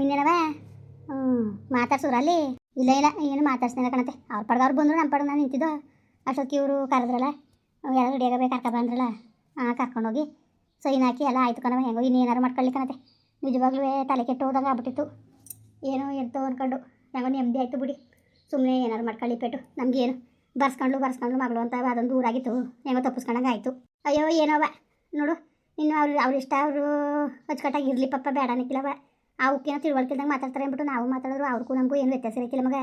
ಇನ್ನೇನವ? ಮಾತಾಡ್ಸೋರು ಅಲ್ಲಿ? ಇಲ್ಲ ಇಲ್ಲ, ಏನು ಮಾತಾಡ್ಸ್ತಾನೆ ಕಣತೆ ಅವ್ರ ಪಡ್ದ ಅವ್ರು ಬಂದರು ನಮ್ಮ ಪಡ್ದು ನಾನು ನಿಂತಿದ್ದು. ಅಷ್ಟೊತ್ತಿ ಇವರು ಕರೆದ್ರಲ್ಲ. ಎಲ್ಲ ರೆಡಿ ಆಗಬೇಕು ಕರ್ಕ ಬಂದ್ರಲ್ಲ. ಹಾಂ ಕರ್ಕೊಂಡೋಗಿ ಸೈನ್ ಹಾಕಿ ಎಲ್ಲ ಆಯ್ತು ಕಣವ. ಹೆಂಗೋ ಇನ್ನೇನಾರು ಮಾಡ್ಕೊಳ್ಳಿ ಕಣತೆ ನಿಜವಾಗ್ಲೂ ತಲೆ ಕೆಟ್ಟು ಹೋದಂಗೆ ಆಗ್ಬಿಟ್ಟಿತ್ತು. ಏನೋ ಎಂತೋ ಅಂದ್ಕೊಂಡು ಹೆಂಗೋ ನೆಮ್ಮದಿ ಆಯಿತು ಬಿಡಿ. ಸುಮ್ಮನೆ ಏನಾರು ಮಾಡ್ಕೊಳ್ಳಿ ಪೇಟು. ನಮಗೇನು. ಬರ್ಸ್ಕೊಂಡ್ಲು ಬರ್ಸ್ಕೊಂಡ್ಲು ಮಗಳು ಅಂತ ಅದೊಂದು ಊರಾಗಿತ್ತು. ಹೆಂಗೋ ತಪ್ಪಿಸ್ಕೊಂಡಂಗೆ ಆಯಿತು. ಅಯ್ಯೋ, ಏನೋವ? ನೋಡು, ಇನ್ನು ಅವ್ರು, ಅವ್ರ ಇಷ್ಟ, ಅವರು ಅಚ್ಚುಕಟ್ಟಾಗಿ ಇರಲಿ ಪಪ್ಪ. ಬೇಡ ಅನ್ನಕ್ಕಿಲ್ಲವ ಅವಕ್ಕೇನೋ ತಿಳುವಳಿಕೆಲ್ದಂಗೆ ಮಾತಾಡ್ತಾರೆ ಅಂದ್ಬಿಟ್ಟು ನಾವು ಮಾತಾಡಿದ್ರು ಅವ್ರಿಗೂ ನಮಗೂ ಏನು ವ್ಯತ್ಯಾಸ ಇರಕ್ಕಿಲ್ಲ ಮಗ.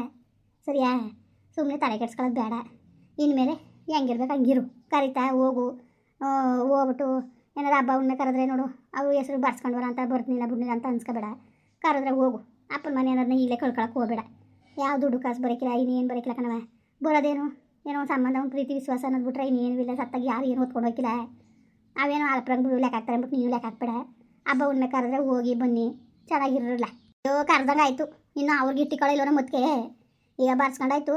ಸರಿಯಾ? ಸುಮ್ಮನೆ ತಲೆ ಕೆಡ್ಸ್ಕೊಳ್ಳೋದು ಬೇಡ. ಇನ್ಮೇಲೆ ಹೆಂಗಿರ್ಬೇಕು ಹಂಗಿರು. ಕರಿತಾ ಹೋಗು. ಆ, ಹೋಗ್ಬಿಟ್ಟು ಏನಾರು ಹಬ್ಬ ಉಣ್ಣೆ ಕರೆದ್ರೆ ನೋಡು. ಅವು ಹೆಸರು ಬರೋ ಅಂತ ಬರ್ತೀನಿಲ್ಲ ಬಿಡ್ನಿಲ್ಲ ಅಂತ ಅನ್ಸ್ಕೊಬೇಡ. ಕರೆದ್ರೆ ಹೋಗು. ಅಪ್ಪನ ಮನೆ ಏನಾರನ್ನ ಇಲ್ಲೇ ಕಳ್ಕೊಳಕ್ಕೆ ಹೋಗಬೇಡ. ಯಾವ ದುಡ್ಡು ಕಾಸು ಬರೋಕಿಲ್ಲ ಇನ್ನೇನು ಬರೋಕ್ಕಿಲ್ಲ ಕಣವ ಬರೋದೇನು? ಏನೋ ಒಂದು ಸಂಬಂಧ ಒಂದು ಪ್ರೀತಿ ವಿಶ್ವಾಸ ಅನ್ನೋದು ಬಿಟ್ರೆ ಇನ್ನೇನು ಇಲ್ಲ. ಸತ್ತಾಗಿ ಯಾರು ಏನು ಓದ್ಕೊಂಡು ಹೋಗಿಲ್ಲ ಅವೇನೋ ಅಲ್ಪ್ರಂಗ್ ಬಿಡು ಲೆಕ್ಕ ಹಾಕ್ತಾರೆ ಅಂದ್ಬಿಟ್ಟು ನೀವು ಲೆಕ್ಕ ಹಾಕ್ಬೇಡ. ಹಬ್ಬ ಉಣ್ಣೆ ಕರೆದ್ರೆ ಹೋಗಿ ಬನ್ನಿ. ಚೆನ್ನಾಗಿರಲ್ಲ ಅಯ್ಯೋ, ಕರ್ದಂಗೆ ಆಯಿತು. ಇನ್ನು ಅವ್ರಿಗೆ ಇಟ್ಟಿಕೊಳ್ಳೋ ಇಲ್ವನ ಮುತ್ಕೆ ಈಗ ಬರ್ಸ್ಕೊಂಡಾಯ್ತು.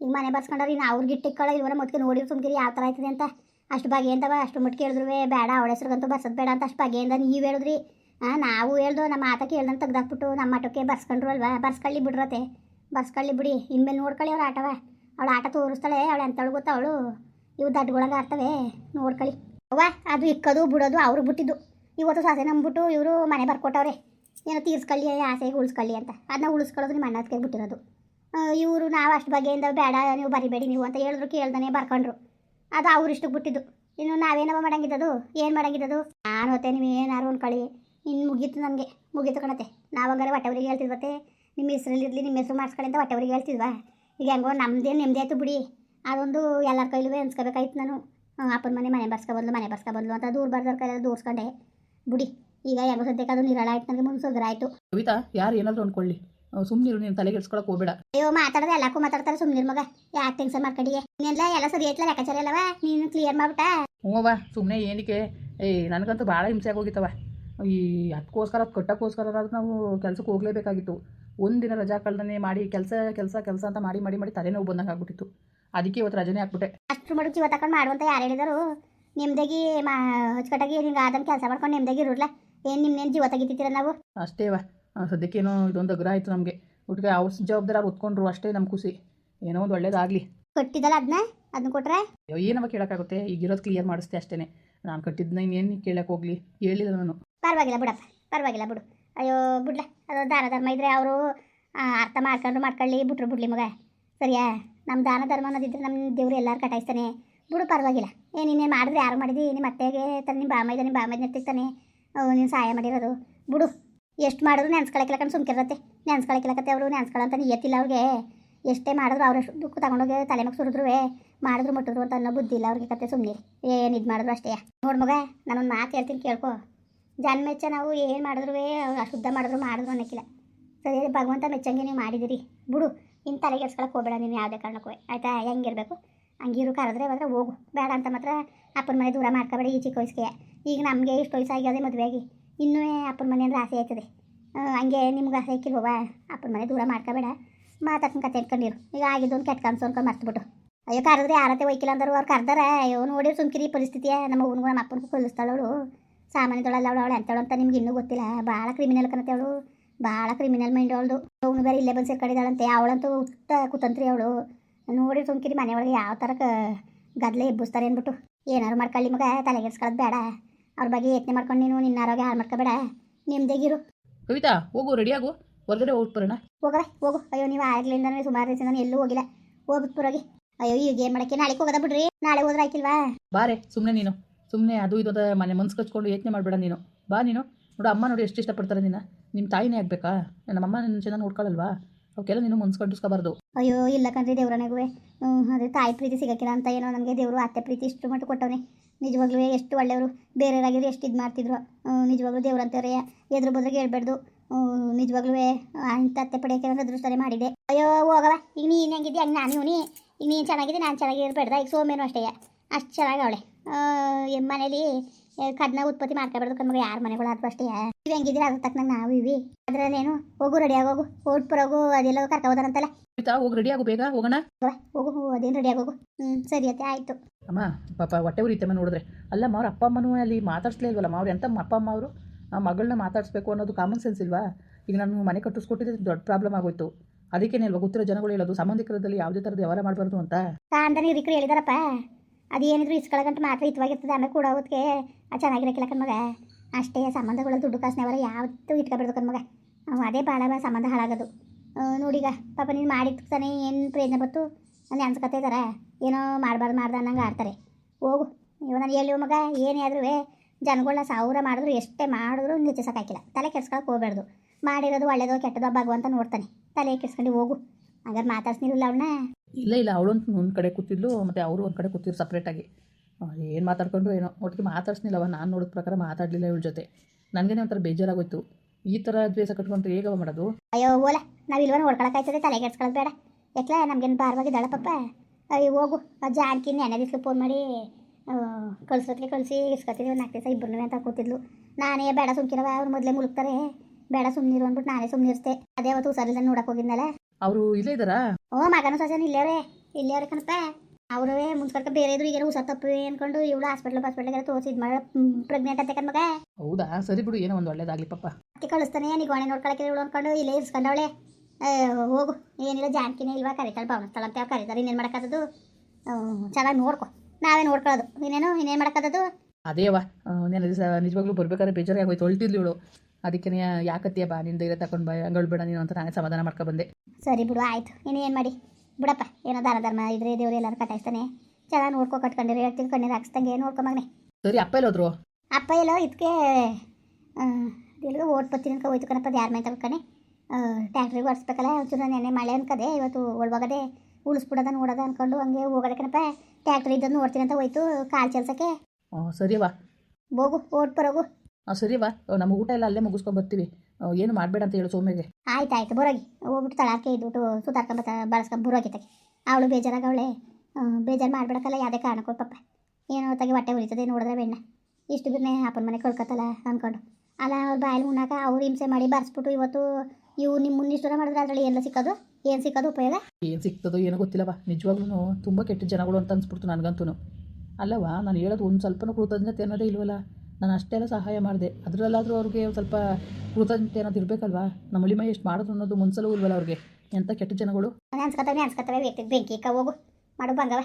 ಈಗ ಮನೆ ಬರ್ಸ್ಕೊಂಡ್ರೆ ಇನ್ನು ಅವ್ರಿಗೆ ಇಟ್ಟಿಕೊಳ್ಳೋ ಇಲ್ವರ ಮುತ್ಕೆ ನೋಡಿ ಸುಮ್ಕಿರಿ, ಯಾವ ಥರ ಆಯ್ತದೆ ಅಂತ. ಅಷ್ಟು ಬಗೆ ಅಂತವ ಅಷ್ಟು ಮಟ್ಕೆ ಹೇಳಿದ್ರು ಬೇಡ, ಅವಳ ಹೆಸ್ರಿಗಂತೂ ಬರ್ಸೋದು ಬೇಡ ಅಂತ ಅಷ್ಟು ಬಗೆಯಿಂದ ನೀವು ಹೇಳಿದ್ರಿ. ಹಾಂ ನಾವು ಹೇಳ್ದು, ನಮ್ಮ ಆತ ಕೇಳ್ದಂತ ತೆಗ್ದಾಕ್ಬಿಟ್ಟು ನಮ್ಮ ಆಟೋಕ್ಕೆ ಬರ್ಸ್ಕೊಂಡ್ರು ಅಲ್ವಾ? ಬರ್ಸ್ಕೊಳ್ಳಿ ಬಿಡ್ರತೆ ಬರ್ಸ್ಕೊಳ್ಳಿ ಬಿಡಿ. ಇನ್ಮೇಲೆ ನೋಡ್ಕೊಳ್ಳಿ ಅವ್ರ ಆಟವ. ಅವಳು ಆಟ ತೋರಿಸ್ತಾಳೆ, ಅವಳು ಎಂತಳು ಗೊತ್ತಾ ಅವಳು? ಇವು ದಡ್ಗೊಳಂಗೆ ಆಡ್ತವೆ. ನೋಡ್ಕೊಳ್ಳಿ. ಅವ್ವ, ಅದು ಇಕ್ಕೋದು, ಬಿಡೋದು, ಅವ್ರು ಬಿಟ್ಟಿದ್ದು. ಇವತ್ತು ಸಾಸೆ ನಂಬಿಬಿಟ್ಟು ಇವರು ಮನೆ ಬರ್ಕೊಟ್ಟವ್ರೆ. ಏನೋ ತೀರ್ಸ್ಕೊಳ್ಳಿ ಆಸೆಗೆ ಉಳಿಸ್ಕೊಳ್ಳಿ ಅಂತ. ಅದನ್ನ ಉಳಿಸ್ಕೊಳ್ಳೋದು ನಿಮ್ಮ ಅಣ್ಣದಕ್ಕೆ ಬಿಟ್ಟಿರೋದು. ಇವರು ನಾವು ಅಷ್ಟು ಬಗೆಯಿಂದ ಬೇಡ, ನೀವು ಬರಿಬೇಡಿ ನೀವು ಅಂತ ಹೇಳಿದ್ರು ಕೇಳ್ದಾನೆ ಬರ್ಕೊಂಡ್ರು. ಅದು ಅವ್ರು ಇಷ್ಟಕ್ಕೆ ಬಿಟ್ಟಿದ್ದು. ಇನ್ನು ನಾವೇನೋ ಮಾಡಂಗಿದ್ದದು? ಏನು ಮಾಡಂಗಿದ್ದದು? ನಾನು ಹೋತೆ ನೀವು ಏನಾರು ಅಂದ್ಕೊಳ್ಳಿ ಇನ್ನು ಮುಗೀತು ನಮಗೆ. ಮುಗೀತು ಕಣತೆ ನಾವು ಹಂಗಾರೆ ಹೊಟ್ಟೆವ್ರಿಗೆ ಹೇಳ್ತಿದ್ವತ್ತೆ ನಿಮ್ಮ ಹೆಸ್ರಲ್ಲಿರಲಿ ನಿಮ್ಮ ಹೆಸ್ರು ಮಾಡಿಸ್ಕೊಳ್ಳಿ ಅಂತ ಹೊಟ್ಟೆವ್ರಿಗೆ ಹೇಳ್ತಿದ್ವಾ. ಈಗ ಹೆಂಗೋ ನಮ್ಮದೇನು ನೆಮ್ಮದಿ ಆಯಿತು ಬಿಡಿ. ಅದೊಂದು ಎಲ್ಲರ ಕೈಲೂ ಅನ್ಸ್ಕೋಬೇಕಾಯ್ತು ನಾನು. ಅಪ್ಪನ ಮನೆ ಮನೆ ಬರ್ಸ್ಕೊಬಂದು ಮನೆ ಬರ್ಸ್ಕೊಬಂದು ಅಂತ ದೂರ ಬರ್ದವ್ರ ಕೈಲೆಲ್ಲ ದೂರ್ಸ್ಕೊಂಡೆ. ಬಿಡಿ. ಈಗ ಯಾವಾಗ ಸದ್ಯಕ್ಕೆ ಅದು ನಿರಾಳ ಆಯ್ತು ನನಗೆ ಮುನ್ಸೋಗ್ರ ಆಯ್ತು ಕವಿತಾ ಯಾರು ಏನಾದರೂ ಅನ್ಕೊಳ್ಳಿ. ಸುಮ್ಮನಿರು ನೀನು ತಲೆಗೆ ಕೆಡ್ಸ್ಕೊಳಕ್ ಹೋಗ್ಬೇಡ. ಅಯ್ಯೋ ಮಾತಾಡದ ಎಲ್ಲಕ್ಕೂ ಮಾತಾಡ್ತಾರೆ ಸುಮ್ಮನೆ ಮಗ. ಯಾಕೆ ಟೆನ್ಷನ್ ಮಾಡ್ಕಡಿಗೆ? ನೀನೆಲ್ಲ ಎಲ್ಲ ಸರಿ ಐತ್ಲ ಲೆಕ್ಕಾಚಾರ ಅಲ್ಲವ ನೀನು ಕ್ಲಿಯರ್ ಮಾಡ್ಬಿಟ್ಟ? ಹ್ಞೂವ ಸುಮ್ಮನೆ ಏನಕ್ಕೆ? ಏಯ್ ನನಗಂತೂ ಭಾಳ ಹಿಂಸೆ ಆಗೋಗಿತ್ತವ ಈ ಅದಕ್ಕೋಸ್ಕರ ಕಟ್ಟಕ್ಕೋಸ್ಕರ ನಾವು ಕೆಲಸಕ್ಕೆ ಹೋಗಲೇಬೇಕಾಗಿತ್ತು. ಒಂದಿನ ರಜಾ ಕಳ್ದನೆ ಮಾಡಿ ಕೆಲಸ ಕೆಲಸ ಕೆಲಸ ಅಂತ ಮಾಡಿ ಮಾಡಿ ಮಾಡಿ ತಲೆನೋವು ಬಂದಂಗೆ ಆಗ್ಬಿಟ್ಟಿತ್ತು. ಅದಕ್ಕೆ ಇವತ್ತು ರಜನೆ ಹಾಕ್ಬಿಟ್ಟೆ. ಅಷ್ಟು ಮಾಡು ಜೀವ ತಕೊಂಡು ಮಾಡುವಂತ ಯಾರು ಹೇಳಿದರು? ನಿಮ್ದಾಗಿ ಮಾ ಅಚ್ಚುಕಟ್ಟಾಗಿ ಹಿಂಗೆ ಆದಂಗೆ ಕೆಲಸ ಮಾಡ್ಕೊಂಡು ನಿಮ್ದಾಗಿ ಇರೋಲ್ಲ ಏನು ನಿಮ್ನೇನು ಜೀವ ತೆಗಿತಿರ ನಾವು? ಅಷ್ಟೇವ ಸದ್ಯಕ್ಕೇನೋ ಇದೊಂದು ಅಗ್ರ ಆಯಿತು ನಮಗೆ. ಹುಡುಗ ಅವ್ರ ಜವಾಬ್ದಾರ ಉತ್ಕೊಂಡ್ರು ಅಷ್ಟೇ ನಮ್ಮ ಖುಷಿ. ಏನೋ ಒಂದು ಒಳ್ಳೇದಾಗ್ಲಿ. ಕಟ್ಟಿದಲ್ಲ ಅದನ್ನ ಅದನ್ನ ಕೊಟ್ರೆ? ಅಯ್ಯೋ ಏನವ ಕೇಳೋಕ್ಕಾಗುತ್ತೆ? ಈಗಿರೋದು ಕ್ಲಿಯರ್ ಮಾಡಿಸ್ತೆ ಅಷ್ಟೇನೆ. ನಾನು ಕಟ್ಟಿದ್ನ ಇನ್ನೇನು ಕೇಳಕ್ಕೆ ಹೋಗ್ಲಿ. ಹೇಳಿಲ್ಲ ನಾನು. ಪರವಾಗಿಲ್ಲ ಬಿಡಪ್ಪ. ಪರವಾಗಿಲ್ಲ ಬಿಡು. ಅಯ್ಯೋ ಬಿಡ್ಲ. ಅದು ದಾನ ಧರ್ಮ ಇದ್ರೆ ಅವರು ಅರ್ಥ ಮಾಡ್ಕೊಂಡು ಮಾಡ್ಕೊಳ್ಳಿ ಬಿಟ್ರು ಬಿಡ್ಲಿ ಮಗ. ಸರಿಯಾ? ನಮ್ಮ ದಾನ ಧರ್ಮ ಅನ್ನೋದಿದ್ರೆ ನಮ್ಮ ದೇವ್ರು ಎಲ್ಲರೂ ಕಟಾಯಿಸ್ತಾನೆ. ಬಿಡು ಪರವಾಗಿಲ್ಲ. ಏನು ಇನ್ನೇನು ಮಾಡಿದ್ರೆ ಯಾರು ಮಾಡಿದಿ? ನಿಮ್ಮ ಅತ್ತೆಗೆ ತನ್ನ ನಿಮ್ಮ ಬಾಮ ಇದ್ದ ನಿಮ್ಮ ಬಾಮ ನೆತ್ತಿರ್ತಾನೆ ನೀನು ಸಹಾಯ ಮಾಡಿರೋದು. ಬಿಡು. ಎಷ್ಟು ಮಾಡಿದ್ರು ನೆನ್ಸ್ಕೊಳಕ್ಕಿಲ್ಲ ಕಣ್ ಸುಮ್ಕಿರತ್ತೆ. ನೆನ್ಸ್ಕೊಳಕ್ಕಿಲ್ಲಕತ್ತೆ ಅವರು ನೆನ್ಸ್ಕೊಳಂತ ನಿಯತ್ತಿಲ್ಲ ಅವ್ರಿಗೆ ಎಷ್ಟೇ ಮಾಡಿದ್ರು ಅವ್ರಷ್ಟು ದುಃಖ ತಗೊಂಡೋಗಿ ತಲೆ ಮಗ ಮಾಡಿದ್ರು ಮುಟ್ಟಿದ್ರು ಅಂತ ಅನ್ನೋ ಬುದ್ಧಿ ಇಲ್ಲ ಅವ್ರಿಗೆ ಕತೆ ಸುಮ್ಮನೆ ಏನು ಇದು ಮಾಡಿದ್ರು ಅಷ್ಟೇ. ನೋಡು ಮಗ, ನಾನೊಂದು ಮಾತು ಹೇಳ್ತೀನಿ ಕೇಳ್ಕೊ. ಜನ್ಮೆಚ್ಚ ನಾವು ಏನು ಮಾಡಿದ್ರು ಅಶುದ್ಧ ಮಾಡಿದ್ರು ಮಾಡಿದ್ರು ಅನ್ನೋಕ್ಕಿಲ್ಲ ಸರಿ, ಭಗವಂತ ಮೆಚ್ಚಂಗೆ ನೀವು ಮಾಡಿದಿರಿ. ಬಿಡು. ಇನ್ನು ತಲೆಗೆಡ್ಸ್ಕೊಳಕ್ಕೆ ಹೋಗಬೇಡ ನೀನು ಯಾವುದೇ ಕಾರಣಕ್ಕೂ. ಆಯಿತಾ? ಹೆಂಗಿರ್ಬೇಕು? ಹಂಗಿರು ಕರೆದ್ರೆ ಹೋದ್ರೆ ಹೋಗು. ಬೇಡ ಅಂತ ಮಾತ್ರ ಅಪ್ಪನ ಮನೆ ದೂರ ಮಾಡ್ಕೋಬೇಡಿ ಈ ಚಿಕ್ಕ ವಯಸ್ಸಿಗೆ. ಈಗ ನಮಗೆ ಇಷ್ಟು ವಯಸ್ಸಾಗ್ಯದೆ ಮದುವೆಯಾಗಿ. ಇನ್ನೂ ಅಪ್ಪನ ಮನೆ ಅಂದ್ರೆ ಆಸೆ ಆಯ್ತದೆ. ಹಂಗೆ ನಿಮ್ಗೆ ಆಸೆ ಇಕ್ಕಿಲ್ವವ ಅಪ್ಪನ ಮನೆ ದೂರ ಮಾಡ್ಕೋಬೇಡ. ಮಾತಾಡ್ಕೊಂಡು ಕತೆ ಇಟ್ಕೊಂಡಿರು. ಈಗ ಆಗಿದ್ದೊಂದು ಕೆಟ್ಟ ಕನ್ಸು ಅನ್ಕೊಂಡು ಮರ್ತುಬಿಟ್ಟು ಅಯ್ಯೋ ಕರೆದ್ರೆ ಯಾರತ್ತೆ ಒಯ್ಕಿಲ್ಲ ಅಂದರು ಅವ್ರು ಕರ್ದಾರ. ಅಯ್ಯೋ, ನೋಡಿ ಸುಮ್ಕಿರಿ ಪರಿಸ್ಥಿತಿಯ. ನಮ್ಮ ಅವ್ನಿಗೂ ನಮ್ಮ ಅಪ್ಪನಿಗೂ ಕೊಲ್ಲಿಸ್ತಾಳವಳು ಸಾಮಾನ್ಯದೊಳಲ್ಲ ಅವಳು. ಅವಳು ಎಂತಳು ಅಂತ ನಿಮ್ಗೆ ಇನ್ನೂ ಗೊತ್ತಿಲ್ಲ. ಭಾಳ ಕ್ರಿಮಿನಲ್ ಕಣತೆ ಅವಳು. ಭಾಳ ಕ್ರಿಮಿನಲ್ ಮೈಂಡ್ ಅವಳು ಅವನು ಬೇರೆ ಇಲ್ಲೇ ಬಂದು ಸೇರ್ಕೊಂಡಿದ್ದಾಳಂತೆ. ಅವಳಂತೂ ಉತ್ತ ಕುತಂತ್ರಿ ಅವಳು. ನೋಡಿ ಸುಮ್ಕಿರಿ ಮನೆಯೊಳಗೆ ಯಾವ ಥರ ಕ ಗದ್ಲೆ ಎಬ್ಬಿಸ್ತಾರೆ ಅಂದ್ಬಿಟ್ಟು. ಏನಾರು ಮಾಡ್ಕೊಳ್ಳಿ ಮಗ ತಲೆಗೆಡ್ಸ್ಕೊಳ್ಳೋದು ಬೇಡ. ಅವ್ರ ಬಗ್ಗೆ ಯತ್ನೆ ಮಾಡ್ಕೊಂಡು ನೀನು ನಿನ್ನ ಆರೋಗ್ಯ ಹಾಳು ಮಾಡ್ಕೋಬೇಡ. ನಿಮ್ದೇಗಿರು ಕವಿತಾ ಹೋಗು ರೆಡಿಯಾಗು ಹೊರಗಡೆ ಹೋಗ್ಬಿಟ್ಟು ಬರೋಣ. ಹೋಗವೆ ಹೋಗು. ಅಯ್ಯೋ ನೀವು ಆಗ್ಲಿಂದ ಸುಮಾರು ದಿವಸ ಎಲ್ಲೂ ಹೋಗಿಲ್ಲ. ಹೋಗ್ಬಿಟ್ಟು ಬರೋಗಿ. ಅಯ್ಯೋ ಈಗ ಏನು ಮಾಡಕ್ಕೆ? ನಾಳೆ ಹೋಗೋದ ಬಿಡ್ರಿ. ನಾಳೆ ಹೋದ್ರೆ ಆಯ್ತಿಲ್ವಾ? ಬಾರೆ ಸುಮ್ಮನೆ ನೀನು. ಸುಮ್ಮನೆ ಅದು ಇದು ಮನೆ ಮನ್ಸು ಕಚ್ಕೊಂಡು ಯೋಚನೆ ಮಾಡಬೇಡ ನೀನು. ಬಾ ನೀನು. ನೋಡು ಅಮ್ಮ ನೋಡಿ ಎಷ್ಟು ಇಷ್ಟಪಡ್ತಾರೆ ನಿನ್ನ. ನಿಮ್ಮ ತಾಯಿನೇ ಆಗಬೇಕಾ? ನಮ್ಮಮ್ಮ ನಿನ್ನ ಚೆನ್ನಾಗಿ ನೋಡ್ಕೊಳ್ಳಲ್ವಾ ಅವಕ್ಕೆಲ್ಲ ನೀನು ಮುನ್ಸ್ಕೊಂಡಿಸ್ಕೋಬಾರ್ದು ಅಯ್ಯೋ, ಇಲ್ಲ ಕಣ್ರಿ ದೇವ್ರನೆಗೂ ಅದೇ ತಾಯಿ ಪ್ರೀತಿ ಸಿಗಕ್ಕಿಲ್ಲ ಅಂತ ಏನೋ ನನಗೆ ದೇವರು ಅತ್ತೆ ಪ್ರೀತಿ ಇಷ್ಟು ಮಟ್ಟು ಕೊಟ್ಟವನೆ. ನಿಜವಾಗ್ಲೂ ಎಷ್ಟು ಒಳ್ಳೆಯವರು, ಬೇರೆಯವರಾಗಿದ್ರೆ ಎಷ್ಟು ಇದು ಮಾಡ್ತಿದ್ರು. ನಿಜವಾಗ್ಲೂ ದೇವ್ರಂತವ್ರೆ ಎದುರು ಬದ್ರಿಗೆ ಹೇಳ್ಬಾರ್ದು ನಿಜವಾಗ್ಲೂ ಅಂತ ಅತ್ತೆ ಪಡೆಯೋಕೆ ಅದ್ರ ಅದೃಷ್ಟನೇ ಮಾಡಿದೆ. ಅಯ್ಯೋ ಹೋಗವ ಈಗ ನೀನು ಹೆಂಗಿದ್ದೆ ಹಂಗೆ ನಾನು ಇವನಿ ಈಗ ನೀನು ಚೆನ್ನಾಗಿದೆ ನಾನು ಚೆನ್ನಾಗಿರ್ಬೇಡ್ದ ಈಗ ಸೋಮೇನು ಅಷ್ಟೇ. ಅಷ್ಟು ಚೆನ್ನಾಗಿ ಅವಳೆ. ಮನೇಲಿ ಕದ್ನ ಉತ್ಪತ್ತಿ ಮಾಡ್ಕೊಬಾರ್ದು ಕಣ್ಮಗ ಯಾರ ಮನೆಗಳಾದ್ರೂ ಅಷ್ಟೇ. ನೀವು ಹೆಂಗಿದ್ರೆ ಅದ್ರ ತಕ್ಕ ನಾವು ಇವಿ ಅದ್ರಲ್ಲೇನು ಹೋಗು ರೆಡಿ ಆಗೋಗು ಓಟ್ ಪರೋಗು ಅದೆಲ್ಲ ಕರ್ಕ ಹೋದಾರಂತಲ್ಲ. ಆಯ್ತಾ? ಹೋಗಿ ಆಗು ಬೇಗ. ಹೋಗೋಣ. ಹೋಗು ಹೋಗು ಅದೇನು ರೆಡಿ ಆಗೋಗು ಹ್ಮ್ ಸರಿ ಅತ್ತೆ ಆಯ್ತು. ಅಮ್ಮ ಪಾಪ ಹೊಟ್ಟೆ ಉರಿತಮ್ಮ ನೋಡಿದ್ರೆ. ಅಲ್ಲಮ್ಮ ಅವ್ರ ಅಪ್ಪ ಅಮ್ಮನೂ ಅಲ್ಲಿ ಮಾತಾಡ್ಸ್ಲೇ ಇಲ್ವಲ್ಲ ಅವ್ರು ಎಂತ ಅಪ್ಪ ಅಮ್ಮ ಅವರು? ಆ ಮಗಳನ್ನ ಮಾತಾಡಿಸ್ಬೇಕು ಅನ್ನೋದು ಕಾಮನ್ ಸೆನ್ಸ್ ಇಲ್ವಾ? ಈಗ ನಾನು ಮನೆ ಕಟ್ಟಿಸ್ಕೊಟ್ಟಿದ್ರೆ ದೊಡ್ಡ ಪ್ರಾಬ್ಲಮ್ ಆಗೋಯ್ತು. ಅದಕ್ಕೇನೆ ಅಲ್ವಾ ಗೊತ್ತಿರೋ ಜನಗಳು ಹೇಳೋದು? ಸಂಬಂಧಿಕರದಲ್ಲಿ ಯಾವುದೇ ಥರದ ವ್ಯವಹಾರ ಮಾಡಬಾರ್ದು ಅಂತ. ಕಾಂತನ ಹಿರಿಕರು ಹೇಳಿದಾರಪ್ಪ. ಅದೇನಿದ್ರು ಇಸ್ಕೊಳಗಂಟ ಮಾತ್ರ ಹಿತವಾಗಿರ್ತದೆ. ಆಮೇಲೆ ಕೂಡ ಅದು ಚೆನ್ನಾಗಿರಕ್ಕಿಲ್ಲ ಕಣ್ಮಗ ಅಷ್ಟೇ ಸಂಬಂಧಗಳು ದುಡ್ಡು ಕಾಸನೆವರ ಯಾವತ್ತೂ ಇಟ್ಕೊಬಿಡ್ದು ಅವ್ ಅದೇ ಭಾಳ ಸಂಬಂಧ ಹಾಳಾಗೋದು. ನೋಡಿಗ, ಪಾಪ ನೀನು ಮಾಡಿದ ತಾನೇ ಏನು ಪ್ರಯೋಜನ ಬತ್ತು ನಾನು ಅನ್ಸ್ಕೊತಾ ಏನೋ ಮಾಡಬಾರ್ದು ಮಾಡ್ದ ಅನ್ನಂಗೆ ಆಡ್ತಾರೆ. ಹೋಗು. ಇವ ನಾನು ಹೇಳಿ ಮಗ? ಏನೇ ಆದ್ರೂ ಜನಗಳನ್ನ ಸಾವಿರ ಮಾಡಿದ್ರು ಎಷ್ಟೇ ಮಾಡಿದ್ರು ನಿಚ್ಚಸಕ್ಕಾಗಿಲ್ಲ ತಲೆ ಕೆಡ್ಸ್ಕೊಳಕ್ಕೆ ಹೋಗ್ಬಾರ್ದು ಮಾಡಿರೋದು ಒಳ್ಳೇದೋ ಕೆಟ್ಟದೋ ಭಗವಂತ ನೋಡ್ತಾನೆ. ತಲೆ ಕೆಡ್ಸ್ಕೊಂಡು ಹೋಗು. ಹಂಗಾರೆ ಮಾತಾಡ್ಸ್ನಿರಲಿಲ್ಲ ಅವಳನ್ನ ಇಲ್ಲ ಇಲ್ಲ ಅವಳು ಒಂದು ಕಡೆ ಕೂತಿದ್ಲು, ಮತ್ತು ಅವರು ಒಂದು ಕಡೆ ಕೂತಿದ್ರು ಸಪ್ರೇಟಾಗಿ ಏನು ಮಾತಾಡ್ಕೊಂಡ್ರು ಏನೋ ಒಟ್ಟಿಗೆ ಮಾತಾಡ್ಸ್ನಿಲ್ಲವ ನಾನು ನೋಡಿದ ಪ್ರಕಾರ ಮಾತಾಡಲಿಲ್ಲ ಇವಳ ಜೊತೆ. ನನಗೇನೆ ಒಂಥರ ಬೇಜಾರಾಗೋಯ್ತು. ಈ ಥರ ದ್ವೇಷ ಕಟ್ಕೊಂಡ್ರೆ ಹೇಗವ ಮಾಡೋದು? ಅಯ್ಯೋ ಓಲ ನಾವು ಇಲ್ವನ ಹೊಡ್ಕೊಳಕಾಯ್ತದೆ ತಲೆ ಕೆಡ್ಸ್ಕೊಳ್ಳೋದು ಬೇಡ. ಯಾಕೆ ನಮ್ಗೇನು ಭಾರವಾಗಿದ್ದಾಳೆ ಪಪ್ಪ. ಅಯ್ಯೋ ಹೋಗು. ಅಜ್ಜ ಜಾನ್ಕಿ ನೆನೆ ದಿವ್ಸಕ್ಕೆ ಫೋನ್ ಮಾಡಿ ಕಳ್ಸೋತ್ಗೆ ಕಳಿಸಿ ಇಸ್ಕೊತೀವಿ ಒಂದು ನಾಲ್ಕು ದಿವಸ ಇಬ್ಬರು ಅಂತ ಕೂತಿದ್ಲು. ನಾನೇ ಬೇಡ ಸುಮ್ಕಿರವ ಅವ್ರು ಮೊದಲೇ ಮುಳುಗ್ತಾರೆ. ಬೇಡ ಸುಮ್ಮನಿರು ಅಂದ್ಬಿಟ್ಟು ನಾನೇ ಸುಮ್ಮನಿರ್ತೆ ಅದೇ ಅವತ್ತು ಹುಷಾರಿಲ್ಲ ನೋಡಕ್ಕೆ ಹೋಗಿದ್ನಲ್ಲ. ಅವರು ಇಲ್ಲೇ ಇದ್ದಾರಾ? ಓ ಮಗನೂ ಸಜನ್ ಇಲ್ಲೇ ಇಲ್ಲೇ ಅವ್ರೆ ಕಣಪ್ಪ. ಅವರೇ ಮುನ್ಸ್ಕೊಳ್ಕ ಬೇರೆ ಇದ್ರು ಈಗ ಹುಷಾರ್ ತಪ್ಪು ಅನ್ಕೊಂಡು ಇವಳು ಹಾಸ್ಪಿಟ್ಲ್ ಹಾಸ್ಪಿಟ್ಲಿಗೆ ತೋರಿಸಿದ್ ಮಾಡಿ ಪ್ರೆಗ್ನೆಂಟ್ ಅಂತ ಕಣ್ಮಗ ಹೌದಾ? ಸರಿ ಬಿಡು ಏನೋ ಒಂದು ಒಳ್ಳೇದಾಗ್ಲಿ ಪಪ್ಪ ಅಕ್ಕಿ ಕಳಿಸ್ತಾನೆ ನಿಗೋಣೆ ನೋಡ್ಕೊಳಕ್ಕೆ ಇವಳು ಅನ್ಕೊಂಡು ಇಲ್ಲೇ ಇರ್ಸ್ಕೊಂಡವಳೆ. ಹೋಗು ಏನಿಲ್ಲ ಜಾನ್ಕಿನೇ ಇಲ್ವಾ? ಕರಿತಾಳೆ ಭವನಸ್ಥಳ ಅಂತ ಕರೀತಾರೆ ಇನ್ನೇನು ಮಾಡೋಕ್ಕದ್ದು ಚೆನ್ನಾಗಿ ನೋಡ್ಕೊ. ನಾವೇ ನೋಡ್ಕೊಳ್ಳೋದು. ಇನ್ನೇನು ಇನ್ನೇನು ಮಾಡೋಕ್ಕದ್ದು ಅದೇವ ನೀನು ದಿವಸ ನಿಜವಾಗ್ಲೂ ಬರ್ಬೇಕಾದ್ರೆ ಬೇಜಾರೇ ಆಗೋಯ್ತು ಹೊಳ್ತಿದ್ಲು ಇವಳು. ಅದಕ್ಕೆ ಯಾಕತ್ತೀಯ ಬಾ ನಿಂದ ಇರೋ ತಗೊಂಡು ಬಾ ಅಂಗಳ್ಬೇಡ ಬೇಡ ನೀನು ಅಂತ ನಾನೇ ಸಮಾಧಾನ ಮಾಡ್ಕೊಬಂದೆ ಸರಿ ಬಿಡು ಆಯ್ತು. ಇನ್ನೇನು ಮಾಡಿ? ಬಿಡಪ್ಪ ಏನೋ ದಾನ ಧರ್ಮ ಇದ್ರೆ ದೇವ್ರು ಎಲ್ಲರೂ ಕಟಾಯಿಸ್ತಾನೆ ಚೆನ್ನಾಗಿ ನೋಡ್ಕೊ ಕಟ್ಕೊಂಡಿರಿ ಹೇಳ್ತೀನಿ ಕಣ್ಣೀರು ಹಾಕ್ಸ್ದಂಗೆ ನೋಡ್ಕೊ ಮಗನೆ. ಸರಿ ಅಪ್ಪ ಎಲ್ಲೋದ್ರು? ಅಪ್ಪ ಎಲ್ಲೋ ಇದಕ್ಕೆ ಎಲ್ಲಿಗೋ ಓಟ್ ಬತ್ತೀನಿ ಅನ್ಕೊ ಹೋಯ್ತು ಕಣಪ್ಪ ಯಾರ ಮೇಲೆ ತಗೊಳ್ಕಣೆ ಟ್ಯಾಕ್ಟ್ರಿಗೆ ಓಡಿಸ್ಬೇಕಲ್ಲ ಒಂಚೂರು ನೆನೆ ಮಳೆ ಅನ್ಕದೆ ಇವತ್ತು ಒಳಗಡೆ ಉಳಿಸ್ಬಿಡೋದ ನೋಡೋದ ಅನ್ಕೊಂಡು ಹಂಗೆ ಹೋಗೋದೆ ಕಣಪ್ಪ. ಟ್ಯಾಕ್ಟ್ರಿ ಇದ್ದದ್ದು ನೋಡ್ತೀನಿ ಅಂತ ಹೋಯ್ತು ಕಾಲು ಚೆಲ್ಸಕ್ಕೆ. ಸರಿ ವಾ. ಹೋಗು ಓಟ್ ಬರೋಗು. ಹಾಂ ವಾ. ನಮ್ಮ ಊಟ ಎಲ್ಲ ಅಲ್ಲೇ ಮುಗಿಸ್ಕೊಂಡು ಬರ್ತೀವಿ. ಏನು ಮಾಡಬೇಡ ಅಂತ ಹೇಳು ಸೋಮ್ಯಗೆ. ಆಯ್ತು ಆಯ್ತು ಬರೋಗಿ. ಹೋಗ್ಬಿಟ್ಟು ತಳಾಕೆ ಇದ್ಬಿಟ್ಟು ಸುತ್ತಾಡ್ಕೊಂಬ ಬಳಸ್ಕೊಂಡು ಬರೋಗಿ ತಗೆ ಅವಳು ಬೇಜಾರಾಗವಳೆ ಬೇಜಾರು ಮಾಡ್ಬೇಡಕ್ಕಲ್ಲ ಯಾವುದೇ ಕಾರಣಕ್ಕೂ ಪಾಪ. ಏನೋ ತಗೆ ಹೊಟ್ಟೆ ಉಳಿತದೆ ನೋಡಿದ್ರೆ ಬೆಣ್ಣ. ಇಷ್ಟು ಬಿರ್ನೆ ಅಪ್ಪನ ಮನೆ ಕೊಳ್ಕತ್ತಲ್ಲ ಅಂದ್ಕೊಂಡು ಅಲ್ಲ ಅವ್ರ ಬಾಯಲ್ಲಿ ಉಣ್ಣಾಕ ಅವ್ರು ಹಿಂಸೆ ಮಾಡಿ ಬರ್ಸ್ಬಿಟ್ಟು ಇವತ್ತು ಇವು ನಿಮ್ಮ ಮುನ್ನಿಷ್ಠರ ಮಾಡಿದ್ರೆ ಅದರಲ್ಲಿ ಎಲ್ಲ ಸಿಕ್ಕೋದು? ಏನು ಸಿಕ್ಕೋದು ಉಪಯೋಗ? ಏನು ಸಿಕ್ತದೋ ಏನೋ ಗೊತ್ತಿಲ್ಲವ ನಿಜವಾಗ್ಲೂ ತುಂಬ ಕೆಟ್ಟ ಜನಗಳು ಅಂತ ಅನ್ಸ್ಬಿಡ್ತು ನನಗಂತೂ ಅಲ್ಲವ ನಾನು ಹೇಳೋದು ಒಂದು ಸ್ವಲ್ಪನೂ ಕೃತಜ್ಞತೆ ಅನ್ನೋದೇ ಇಲ್ವಲ್ಲ? ನಾನು ಅಷ್ಟೆಲ್ಲ ಸಹಾಯ ಮಾಡಿದೆ. ಅದರಲ್ಲಾದರೂ ಅವ್ರಿಗೆ ಸ್ವಲ್ಪ ಕೃತಜ್ಞತೆ ಅನ್ನೋದು ಇರಬೇಕಲ್ವಾ? ನಮ್ಮ ಮೈ ಎಷ್ಟು ಮಾಡೋದು ಅನ್ನೋದು ಮುನ್ಸಲೂ ಇಲ್ವಲ್ಲ ಅವ್ರಿಗೆ? ಎಂಥ ಕೆಟ್ಟ ಜನಗಳು? ನೆನ್ಸ್ಕೊತವೆ ನೆನ್ಸ್ಕೊತವೆ ವ್ಯಕ್ತಿಗೆ ಬೆಂಕಿ ಇಕ್ಕ ಹೋಗು ಮಾಡು ಬಂಗವ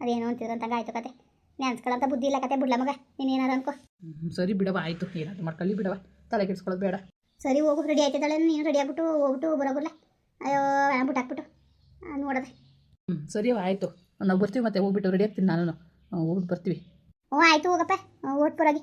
ಅದೇನೋ ಅಂತ ಆಯ್ತು ಕತೆ. ನೆನ್ಸ್ಕೊಳ್ಳೋಂಥ ಬುದ್ಧಿ ಇಲ್ಲ ಕತೆ ಬಿಡ್ಲ ಮಗ. ನೀನೇನಾರು ಅನ್ಕೋ. ಹ್ಮ್, ಸರಿ ಬಿಡವ ಆಯಿತು. ಏನಾದ್ರು ಮಾಡ್ಕೊಳ್ಳಿ ಬಿಡವ ತಲೆ ಕೆಡಿಸ್ಕೊಳ್ಳೋದು ಬೇಡ. ಸರಿ ಹೋಗು. ರೆಡಿ ಆಯ್ತಿದ್ದಾಳೆ ನೀನು. ರೆಡಿ ಆಗ್ಬಿಟ್ಟು ಹೋಗ್ಬಿಟ್ಟು ಬರೋಬರ್ಲ ಅಯ್ಯೋ ಬಿಟ್ಟು ಹಾಕ್ಬಿಟ್ಟು. ನೋಡದೆ. ಹ್ಞೂ ಸರಿ ಆಯಿತು. ನಾವು ಬರ್ತೀವಿ ಮತ್ತೆ ಹೋಗ್ಬಿಟ್ಟು ರೆಡಿ ಆಗ್ತೀನಿ ನಾನು ಹೋಗ್ಬಿಟ್ಟು ಬರ್ತೀವಿ. ಹ್ಞೂ ಆಯಿತು ಹೋಗಪ್ಪ. ಓಟ್ ಬರೋಗಿ